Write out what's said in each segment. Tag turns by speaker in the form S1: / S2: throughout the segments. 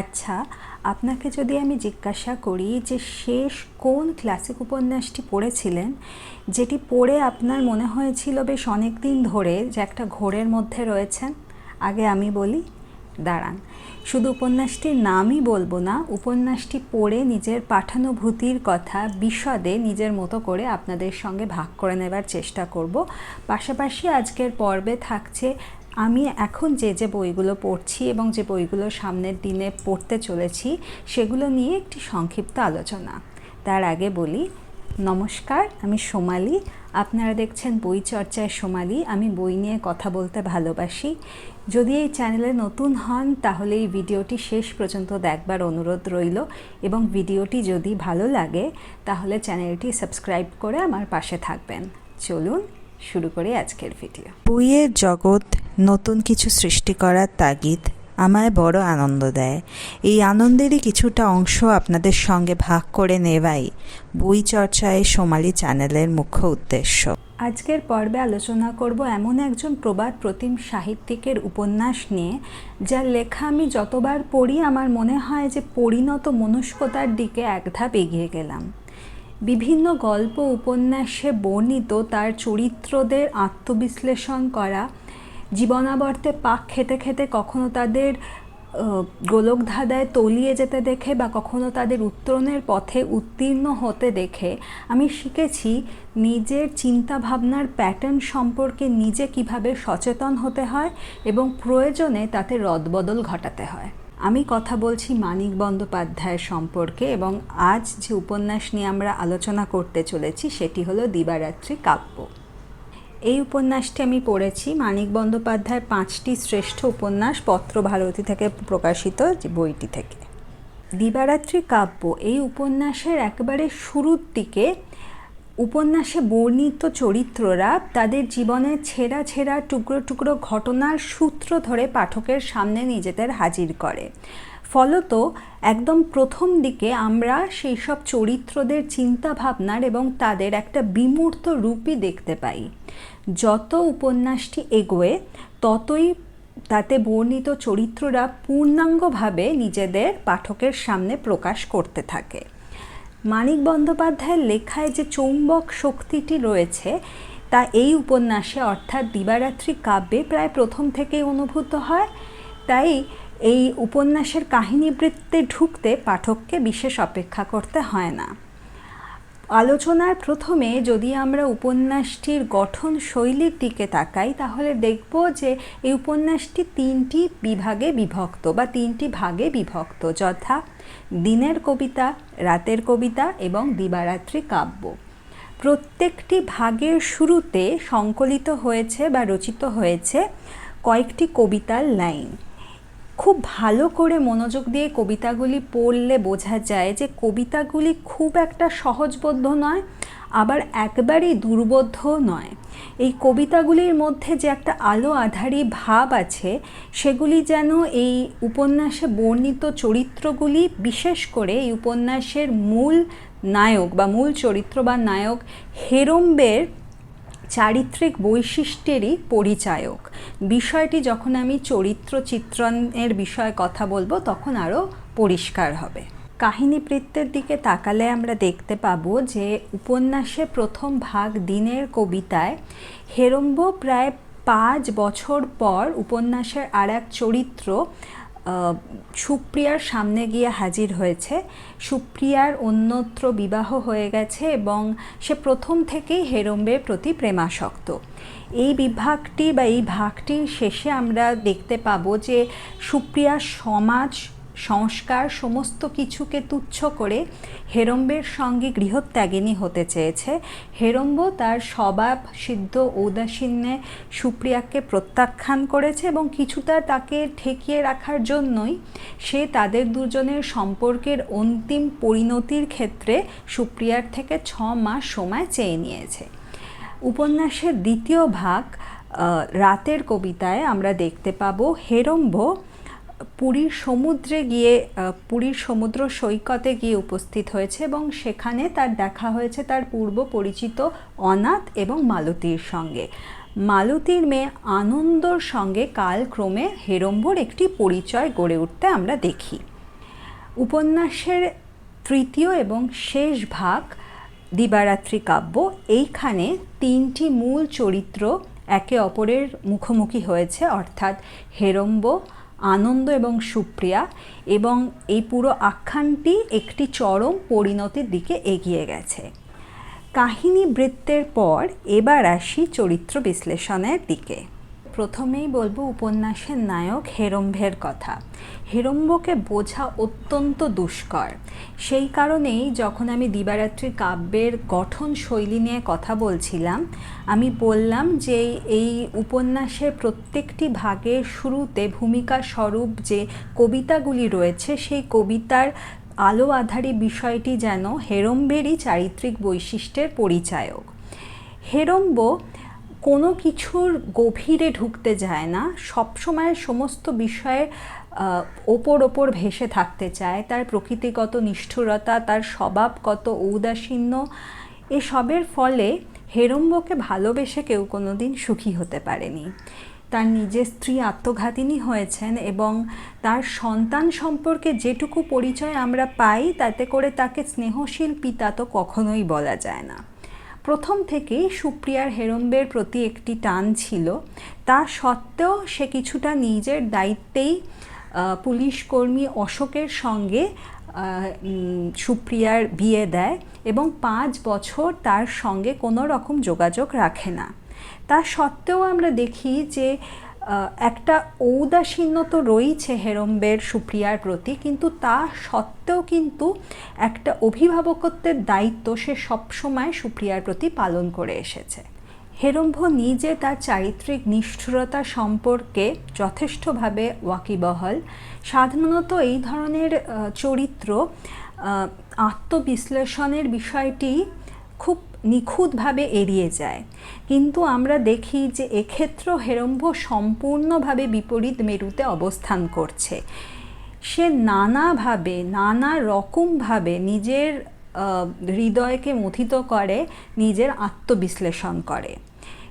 S1: আচ্ছা আপনাকে যদি আমি জিজ্ঞাসা করি যে শেষ কোন ক্লাসিক উপন্যাসটি পড়েছিলেন, যেটি পড়ে আপনার মনে হয়েছিল বেশ অনেক দিন ধরে যে একটা ঘোরের মধ্যে রয়েছেন? আগে আমি বলি, দাঁড়ান। শুধু উপন্যাসটির নামই বলব না, উপন্যাসটি পড়ে নিজের পাঠানুভূতির কথা বিশদে নিজের মতো করে আপনাদের সঙ্গে ভাগ করে নেবার চেষ্টা করব। পাশাপাশি আজকের পর্বে থাকছে আমি এখন যে যে বইগুলো পড়ছি এবং যে বইগুলো সামনের দিনে পড়তে চলেছি, সেগুলো নিয়ে একটি সংক্ষিপ্ত আলোচনা। তার আগে বলি, নমস্কার, আমি সোমালি। আপনারা দেখছেন বই চর্চায় সোমালি। আমি বই নিয়ে কথা বলতে ভালোবাসি। যদি এই চ্যানেলে নতুন হন, তাহলে এই ভিডিওটি শেষ পর্যন্ত দেখবার অনুরোধ রইল। এবং ভিডিওটি যদি ভালো লাগে, তাহলে চ্যানেলটি সাবস্ক্রাইব করে আমার পাশে থাকবেন। চলুন শুরু করি আজকের ভিডিও।
S2: বইয়ের জগৎ নতুন কিছু সৃষ্টি করার তাগিদ আমায় বড় আনন্দ দেয়। এই আনন্দেরই কিছুটা অংশ আপনাদের সঙ্গে ভাগ করে নেওয়াই বই চর্চায় সোমালি চ্যানেলের মুখ্য উদ্দেশ্য।
S1: আজকের পর্বে আলোচনা করব এমন একজন প্রবাদ প্রতিম সাহিত্যিকের উপন্যাস নিয়ে, যার লেখা আমি যতবার পড়ি আমার মনে হয় যে পরিণত মনস্কতার দিকে এক ধাপ এগিয়ে গেলাম। বিভিন্ন গল্প, উপন্যাসে বর্ণিত তার চরিত্রদের আত্মবিশ্লেষণ করা জীবনাবর্তে পাক খেতে খেতে কখনো তাদের গোলকধাঁধায় তলিয়ে যেতে দেখে বা কখনো তাদের উত্তরণের পথে উত্তীর্ণ হতে দেখে, আমি শিখেছি নিজের চিন্তা ভাবনার প্যাটার্ন সম্পর্কে নিজে কীভাবে সচেতন হতে হয় এবং প্রয়োজনে তাতে রদবদল ঘটাতে হয়। আমি কথা বলছি মানিক বন্দ্যোপাধ্যায়ের সম্পর্কে এবং আজ যে উপন্যাস নিয়ে আমরা আলোচনা করতে চলেছি সেটি হলো দিবারাত্রি কাব্য। এই উপন্যাসটি আমি পড়েছি মানিক বন্দ্যোপাধ্যায়ের পাঁচটি শ্রেষ্ঠ উপন্যাস পত্রভারতী থেকে প্রকাশিত যে বইটি থেকে। দিবারাত্রি কাব্য এই উপন্যাসের একেবারে শুরুর দিকে উপন্যাসে বর্ণিত চরিত্ররা তাদের জীবনের ছেঁড়া ছেঁড়া টুকরো টুকরো ঘটনার সূত্র ধরে পাঠকের সামনে নিজেদের হাজির করে। ফলত একদম প্রথম দিকে আমরা সেই সব চরিত্রদের চিন্তা ভাবনার এবং তাদের একটা বিমূর্ত রূপই দেখতে পাই। যত উপন্যাসটি এগোয়, ততই তাতে বর্ণিত চরিত্ররা পূর্ণাঙ্গভাবে নিজেদের পাঠকের সামনে প্রকাশ করতে থাকে। মানিক বন্দ্যোপাধ্যায়ের লেখায় যে চৌম্বক শক্তিটি রয়েছে, তা এই উপন্যাসে অর্থাৎ দিবারাত্রি কাব্যে প্রায় প্রথম থেকেই অনুভূত হয়। তাই এই উপন্যাসের কাহিনীবৃত্তে ঢুকতে পাঠককে বিশেষ অপেক্ষা করতে হয় না। আলোচনার প্রথমে যদি আমরা উপন্যাসটির গঠন শৈলীর দিকে তাকাই, তাহলে দেখব যে এই উপন্যাসটি তিনটি বিভাগে বিভক্ত বা তিনটি ভাগে বিভক্ত, যথা দিনের কবিতা, রাতের কবিতা এবং দিবারাত্রি কাব্য। প্রত্যেকটি ভাগের শুরুতে সংকলিত হয়েছে বা রচিত হয়েছে কয়েকটি কবিতার লাইন। খুব ভালো করে মনোযোগ দিয়ে কবিতাগুলি পড়লে বোঝা যায় যে কবিতাগুলি খুব একটা সহজবোধ্য নয়, আবার একবারেই দুর্বোধ্য নয়। এই কবিতাগুলির মধ্যে যে একটা আলো আধারি ভাব আছে, সেগুলি যেন এই উপন্যাসে বর্ণিত চরিত্রগুলি, বিশেষ করে এই উপন্যাসের মূল নায়ক বা মূল চরিত্র বা নায়ক হেরম্বের চারিত্রিক বৈশিষ্ট্যেরই পরিচায়ক। বিষয়টি যখন আমি চরিত্র চিত্রণের বিষয়ে কথা বলব, তখন আরও পরিষ্কার হবে। কাহিনীবৃত্তের দিকে তাকালে আমরা দেখতে পাবো যে উপন্যাসে প্রথম ভাগ দিনের কবিতায় হেরম্ব প্রায় পাঁচ বছর পর উপন্যাসের আর এক চরিত্র সুপ্রিয়ার সামনে গিয়ে হাজির হয়েছে। সুপ্রিয়ার অন্যত্র বিবাহ হয়ে গেছে এবং সে প্রথম থেকেই হেরম্বের প্রতি প্রেমাসক্ত। এই বিভাগটি বা এই ভাগটির শেষে আমরা দেখতে পাবো যে সুপ্রিয়ার সমাজ সংস্কার সমস্ত কিছুকে তুচ্ছ করে হেরম্বের সঙ্গে গৃহত্যাগিনী হতে চেয়েছে। হেরম্ব তার স্বভাব, সিদ্ধ, ঔদাসীন্যে সুপ্রিয়াকে প্রত্যাখ্যান করেছে এবং কিছুটা তাকে ঠেকিয়ে রাখার জন্যই সে তাদের দুজনের সম্পর্কের অন্তিম পরিণতির ক্ষেত্রে সুপ্রিয়ার থেকে ছ মাস সময় চেয়ে নিয়েছে। উপন্যাসের দ্বিতীয় ভাগ রাতের কবিতায় আমরা দেখতে পাবো হেরম্ব পুরীর সমুদ্রে গিয়ে পুরীর সমুদ্র সৈকতে গিয়ে উপস্থিত হয়েছে এবং সেখানে তার দেখা হয়েছে তার পূর্ব পরিচিত অনাথ এবং মালতীর সঙ্গে। মালতীর মেয়ে আনন্দর সঙ্গে কালক্রমে হেরম্বর একটি পরিচয় গড়ে উঠতে আমরা দেখি। উপন্যাসের তৃতীয় এবং শেষ ভাগ, দিবারাত্রি কাব্য, এইখানে তিনটি মূল চরিত্র একে অপরের মুখোমুখি হয়েছে, অর্থাৎ হেরম্ব আনন্দ এবং সুপ্রিয়া এবং এই পুরো আখ্যানটি একটি চরম পরিণতির দিকে এগিয়ে গেছে। কাহিনী বৃত্তের পর এবার আসি চরিত্র বিশ্লেষণের দিকে। প্রথমেই বলব উপন্যাসের নায়ক হেরম্ভের কথা। হেরম্বকে বোঝা অত্যন্ত দুষ্কর। সেই কারণেই যখন আমি দিবারাত্রি কাব্যের গঠন শৈলী নিয়ে কথা বলছিলাম, আমি বললাম যে এই উপন্যাসের প্রত্যেকটি ভাগের শুরুতে ভূমিকা স্বরূপ যে কবিতাগুলি রয়েছে, সেই কবিতার আলো আধারী বিষয়টি যেন হেরম্বেরই চারিত্রিক বৈশিষ্ট্যের পরিচায়ক। হেরম্ব কোনো কিছুর গভীরে ঢুকতে যায় না সবসময় সমস্ত বিষয়ের ওপর ওপর ভেসে থাকতে চায়। তার প্রকৃতিগত নিষ্ঠুরতা, তার স্বভাবগত ঔদাসীন্য, এসবের ফলে হেরম্বকে ভালোবেসে কেউ কোনোদিন সুখী হতে পারেনি। তার নিজের স্ত্রী আত্মঘাতিনী হয়েছেন এবং তার সন্তান সম্পর্কে যেটুকু পরিচয় আমরা পাই, তাতে করে তাকে স্নেহশীল পিতা তো কখনোই বলা যায় না। প্রথম থেকেই সুপ্রিয়ার হেরম্বের প্রতি একটি টান ছিল। তা সত্ত্বেও সে কিছুটা নিজের দায়িত্বেই পুলিশ কর্মী অশোকের সঙ্গে সুপ্রিয়ার বিয়ে দেয় এবং পাঁচ বছর তার সঙ্গে কোনো রকম যোগাযোগ রাখে না। তা সত্ত্বেও আমরা দেখি যে একটা ঔদাসীন্য তো রয়েছে হেরম্বের সুপ্রিয়ার প্রতি, কিন্তু তা সত্ত্বেও কিন্তু একটা অভিভাবকত্বের দায়িত্ব সে সবসময় সুপ্রিয়ার প্রতি পালন করে এসেছে। হেরম্ভ নিজে তার চারিত্রিক নিষ্ঠুরতা সম্পর্কে যথেষ্টভাবে ওয়াকিবহল। সাধারণত এই ধরনের চরিত্র আত্মবিশ্লেষণের বিষয়টি খুব নিখুঁতভাবে এড়িয়ে যায়। কিন্তু আমরা দেখি যে এক্ষেত্রেও হেরম্ভ সম্পূর্ণভাবে বিপরীত মেরুতে অবস্থান করছে। সে নানাভাবে, নানা রকমভাবে নিজের হৃদয়কে মথিত করে, নিজের আত্মবিশ্লেষণ করে।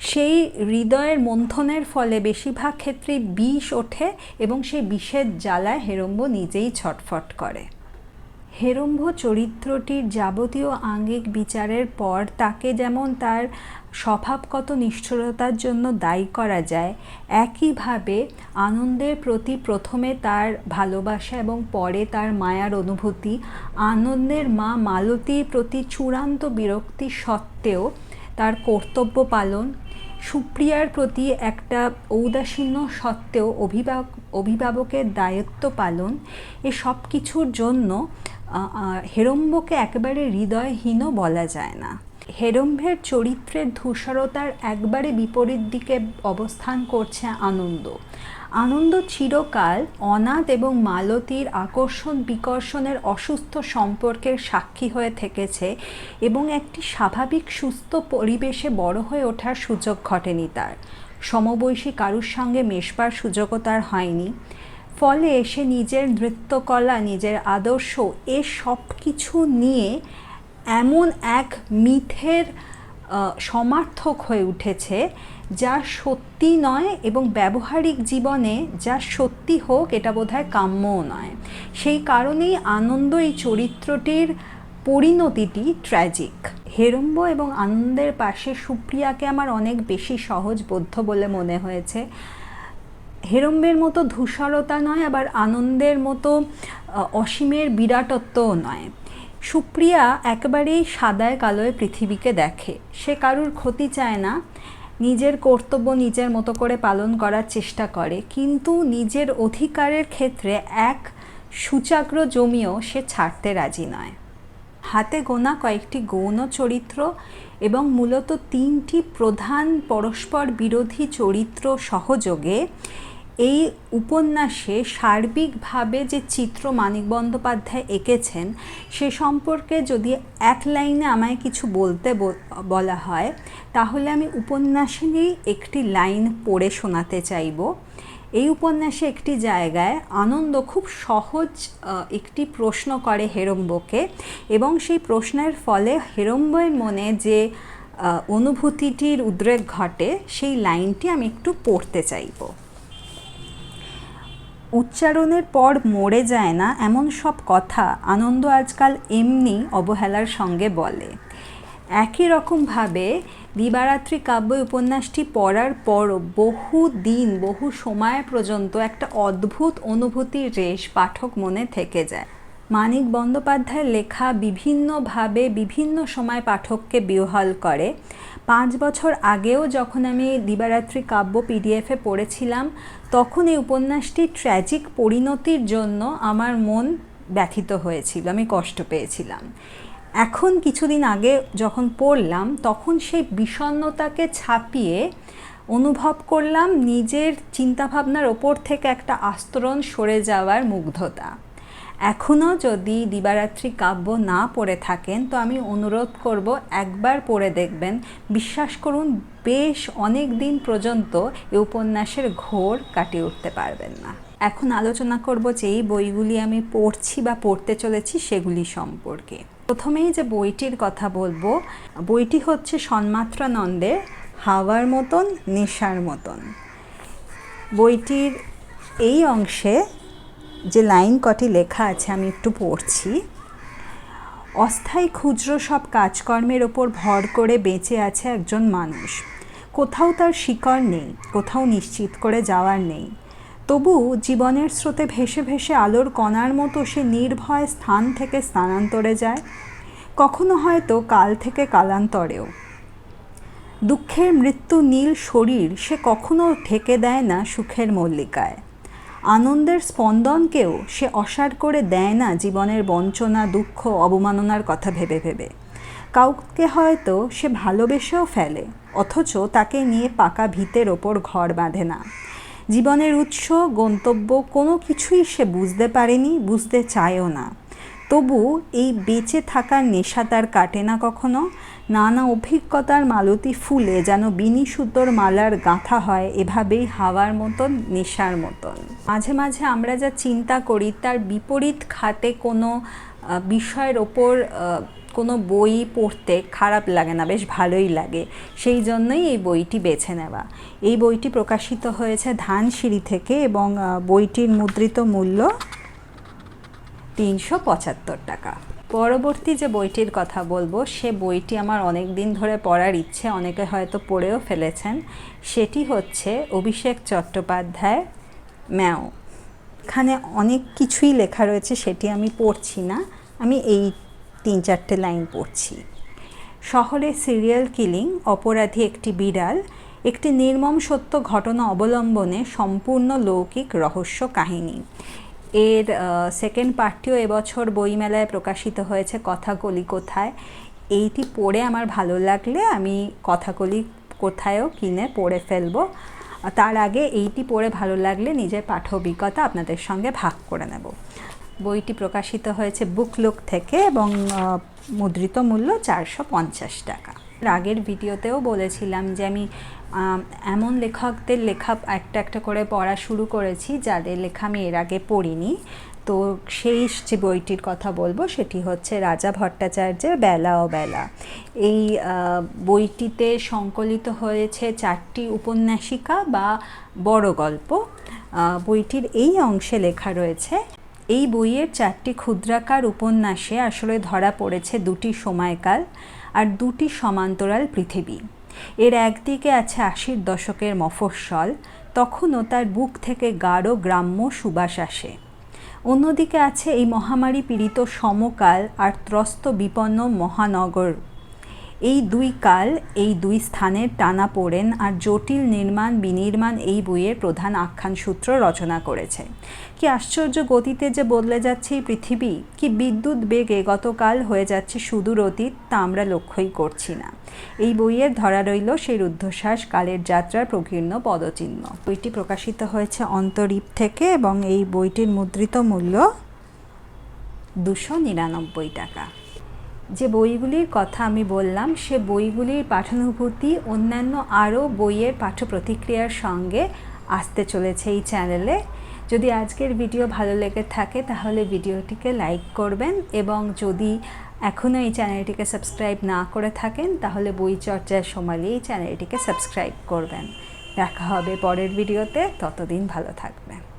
S1: সেই হৃদয়ের মন্থনের ফলে বেশিরভাগ ক্ষেত্রেই বিষ ওঠে এবং সেই বিষের জ্বালায় হেরম্ব নিজেই ছটফট করে। হেরম্ভ চরিত্রটির যাবতীয় আঙ্গিক বিচারের পর তাকে যেমন তার স্বভাবগত নিষ্ঠুরতার জন্য দায়ী করা যায়, একইভাবে আনন্দের প্রতি প্রথমে তার ভালোবাসা এবং পরে তার মায়ার অনুভূতি, আনন্দের মা মালতীর প্রতি চূড়ান্ত বিরক্তি সত্ত্বেও তার কর্তব্য পালন, সুপ্রিয়ার প্রতি একটা ঔদাসীন্য সত্ত্বেও অভিভাবক অভিভাবকের দায়িত্ব পালন, এ সব কিছুর জন্য হেরম্বকে একেবারে হৃদয়হীনও বলা যায় না। হেরম্ভের চরিত্রের ধূসরতার একবারে বিপরীত দিকে অবস্থান করছে আনন্দ। আনন্দ চিরকাল অনাথ এবং মালতীর আকর্ষণ বিকর্ষণের অসুস্থ সম্পর্কের সাক্ষী হয়ে থেকেছে এবং একটি স্বাভাবিক সুস্থ পরিবেশে বড় হয়ে ওঠার সুযোগ ঘটেনি তার। সমবয়সী কারুর সঙ্গে মেশবার সুযোগও তার হয়নি। ফলে সে নিজের নৃত্যকলা, নিজের আদর্শ, এ সব কিছু নিয়ে এমন এক মিথের সমার্থক হয়ে উঠেছে, যা সত্যি নয় এবং ব্যবহারিক জীবনে যা সত্যি হোক এটা বোধহয় কাম্যও নয়। সেই কারণেই আনন্দ এই চরিত্রটির পরিণতিটি ট্র্যাজিক হেরম্ব এবং আনন্দের পাশে সুপ্রিয়াকে আমার অনেক বেশি সহজবোধ্য বলে মনে হয়েছে। হেরম্বের মতো ধূসরতা নয়, আবার আনন্দের মতো অসীমের বিরাটত্বও নয়। সুপ্রিয়া একেবারেই সাদায় কালোয় পৃথিবীকে দেখে। সে কারুর ক্ষতি চায় না, নিজের কর্তব্য নিজের মতো করে পালন করার চেষ্টা করে, কিন্তু নিজের অধিকারের ক্ষেত্রে এক সুচাগ্র জমিও সে ছাড়তে রাজি নয়। হাতে গোনা কয়েকটি গৌণ চরিত্র এবং মূলত তিনটি প্রধান পরস্পর বিরোধী চরিত্র সহযোগে এই উপন্যাসে সার্বিকভাবে যে চিত্র মানিক বন্দ্যোপাধ্যায় এঁকেছেন, সে সম্পর্কে যদি এক লাইনে আমায় কিছু বলতে বলা হয়, তাহলে আমি উপন্যাসেরই একটি লাইন পড়ে শোনাতে চাইব। এই উপন্যাসে একটি জায়গায় আনন্দ খুব সহজ একটি প্রশ্ন করে হেরম্বকে এবং সেই প্রশ্নের ফলে হেরম্বের মনে যে অনুভূতিটির উদ্রেক ঘটে, সেই লাইনটি আমি একটু পড়তে চাইব। উচ্চারণের পর মরে যায় না এমন সব কথা আনন্দ আজকাল এমনি অবহেলার সঙ্গে বলে। একই রকমভাবে দিবারাত্রি কাব্য উপন্যাসটি পড়ার পর বহু দিন, বহু সময় পর্যন্ত একটা অদ্ভুত অনুভূতির রেশ পাঠক মনে থেকে যায়। মানিক বন্দ্যোপাধ্যায়ের লেখা বিভিন্নভাবে বিভিন্ন সময় পাঠককে বিহ্বল করে। পাঁচ বছর আগেও যখন আমি দিবারাত্রি কাব্য পিডিএফে পড়েছিলাম, তখন এই উপন্যাসটি ট্র্যাজিক পরিণতির জন্য আমার মন ব্যথিত হয়েছিল, আমি কষ্ট পেয়েছিলাম। এখন কিছুদিন আগে যখন পড়লাম, তখন সেই বিষণ্ণতাকে ছাপিয়ে অনুভব করলাম নিজের চিন্তাভাবনার ওপর থেকে একটা আস্তরণ সরে যাওয়ার মুগ্ধতা। এখনও যদি দিবারাত্রি কাব্য না পড়ে থাকেন, তো আমি অনুরোধ করব একবার পড়ে দেখবেন। বিশ্বাস করুন, বেশ অনেক দিন পর্যন্ত এই উপন্যাসের ঘোর কাটিয়ে উঠতে পারবেন না। এখন আলোচনা করব যে এই বইগুলি আমি পড়ছি বা পড়তে চলেছি সেগুলি সম্পর্কে। প্রথমেই যে বইটির কথা বলব, বইটি হচ্ছে সন্মাত্রানন্দের হাওয়ার মতন, নেশার মতন। বইটির এই অংশে যে লাইন কটি লেখা আছে, আমি একটু পড়ছি। অস্থায়ী ক্ষুদ্র সব কাজকর্মের ওপর ভর করে বেঁচে আছে একজন মানুষ। কোথাও তার শিকড় নেই, কোথাও নিশ্চিত করে যাওয়ার নেই। তবু জীবনের স্রোতে ভেসে ভেসে আলোর কণার মতো সে নির্ভয় স্থান থেকে স্থানান্তরে যায়। কখনো হয়তো কাল থেকে কালান্তরেও। দুঃখের মৃত্যু নীল শরীর সে কখনো ঢেকে দেয় না সুখের মল্লিকায়। আনন্দের স্পন্দনকেও সে অসার করে দেয় না জীবনের বঞ্চনা, দুঃখ, অবমাননার কথা ভেবে ভেবে। কাউকে হয়তো সে ভালোবেসেও ফেলে, অথচ তাকে নিয়ে পাকা ভিতের ওপর ঘর বাঁধে না। জীবনের উৎস, গন্তব্য কোনো কিছুই সে বুঝতে পারেনি, বুঝতে চায়ও না। তবু এই বেঁচে থাকার নেশা তার কাটে না কখনো নানা অভিজ্ঞতার মালতী ফুলে যেন বিনি সুতোর মালার গাঁথা হয়, এভাবেই হাওয়ার মতন, নেশার মতন। মাঝে মাঝে আমরা যা চিন্তা করি, তার বিপরীত খাতে কোনো বিষয়ের ওপর কোনো বই পড়তে খারাপ লাগে না, বেশ ভালোই লাগে। সেই জন্যই এই বইটি বেছে নেওয়া। এই বইটি প্রকাশিত হয়েছে ধানসিঁড়ি থেকে এবং বইটির মুদ্রিত মূল্য তিনশো পঁচাত্তর টাকা। পরবর্তী যে বইটির কথা বলব, সে বইটি আমার অনেক দিন ধরে পড়ার ইচ্ছে, অনেকে হয়তো পড়েও ফেলেছেন। সেটি হচ্ছে অভিষেক চট্টোপাধ্যায়, ম্যাও। এখানে অনেক কিছুই লেখা রয়েছে, সেটি আমি পড়ছি না। আমি এই তিন চারটে লাইন পড়ছি। শহরে সিরিয়াল কিলিং, অপরাধী একটি বিড়াল, একটি নির্মম সত্য ঘটনা অবলম্বনে সম্পূর্ণ লৌকিক রহস্য কাহিনী। এর সেকেন্ড পার্টটিও এবছর বইমেলায় প্রকাশিত হয়েছে কথাকলি কোথায়। এইটি পড়ে আমার ভালো লাগলে আমি কথাকলি কোথায়ও কিনে পড়ে ফেলব। তার আগে এইটি পড়ে ভালো লাগলে নিজের পাঠ অভিজ্ঞতা আপনাদের সঙ্গে ভাগ করে নেব। বইটি প্রকাশিত হয়েছে বুকলুক থেকে এবং মুদ্রিত মূল্য চারশো পঞ্চাশ টাকা। আগের ভিডিওতেও বলেছিলাম যে আমি এমন লেখকদের লেখা একটা একটা করে পড়া শুরু করেছি যাদের লেখা আমি এর আগে পড়িনি। তো সেই যে বইটির কথা বলব সেটি হচ্ছে রাজা ভট্টাচার্যের বেলা ও বেলা। এই বইটিতে সংকলিত হয়েছে চারটি উপন্যাসিকা বা বড় গল্প। বইটির এই অংশে লেখা রয়েছে, এই বইয়ের চারটি ক্ষুদ্রাকার উপন্যাসে আসলে ধরা পড়েছে দুটি সময়কাল। আর দুটি সমান্তরাল পৃথিবী। এর একদিকে আছে আশির দশকের মফস্বল, তখনও তার বুক থেকে গাঢ় গ্রাম্য সুবাস আসে। অন্যদিকে আছে এই মহামারী পীড়িত সমকাল আর ত্রস্ত বিপন্ন মহানগর এই দুই কাল এই দুই স্থানের টানা পড়েন আর জটিল নির্মাণ বিনির্মাণ এই বইয়ের প্রধান আখ্যান সূত্র রচনা করেছে। কি আশ্চর্য গতিতে যে বদলে যাচ্ছে এই পৃথিবী, কি বিদ্যুৎ বেগে গতকাল হয়ে যাচ্ছে সুদূর অতীত তা আমরা লক্ষ্যই করছি না। এই বইয়ের ধরা রইল সেই রুদ্ধশ্বাস, কালের যাত্রার প্রকীর্ণ পদচিহ্ন। বইটি প্রকাশিত হয়েছে অন্তরীপ থেকে এবং এই বইটির মুদ্রিত মূল্য দুশো নিরানব্বই টাকা। যে বইগুলির কথা আমি বললাম, সে বইগুলির পাঠানুভূতি অন্যান্য আরও বইয়ের পাঠ্য প্রতিক্রিয়ার সঙ্গে আসতে চলেছে এই চ্যানেলে। যদি আজকের ভিডিও ভালো লেগে থাকে, তাহলে ভিডিওটিকে লাইক করবেন এবং যদি এখনও এই চ্যানেলটিকে সাবস্ক্রাইব না করে থাকেন, তাহলে বই চর্চার সময় এই চ্যানেলটিকে সাবস্ক্রাইব করবেন। দেখা হবে পরের ভিডিওতে, ততদিন ভালো থাকবেন।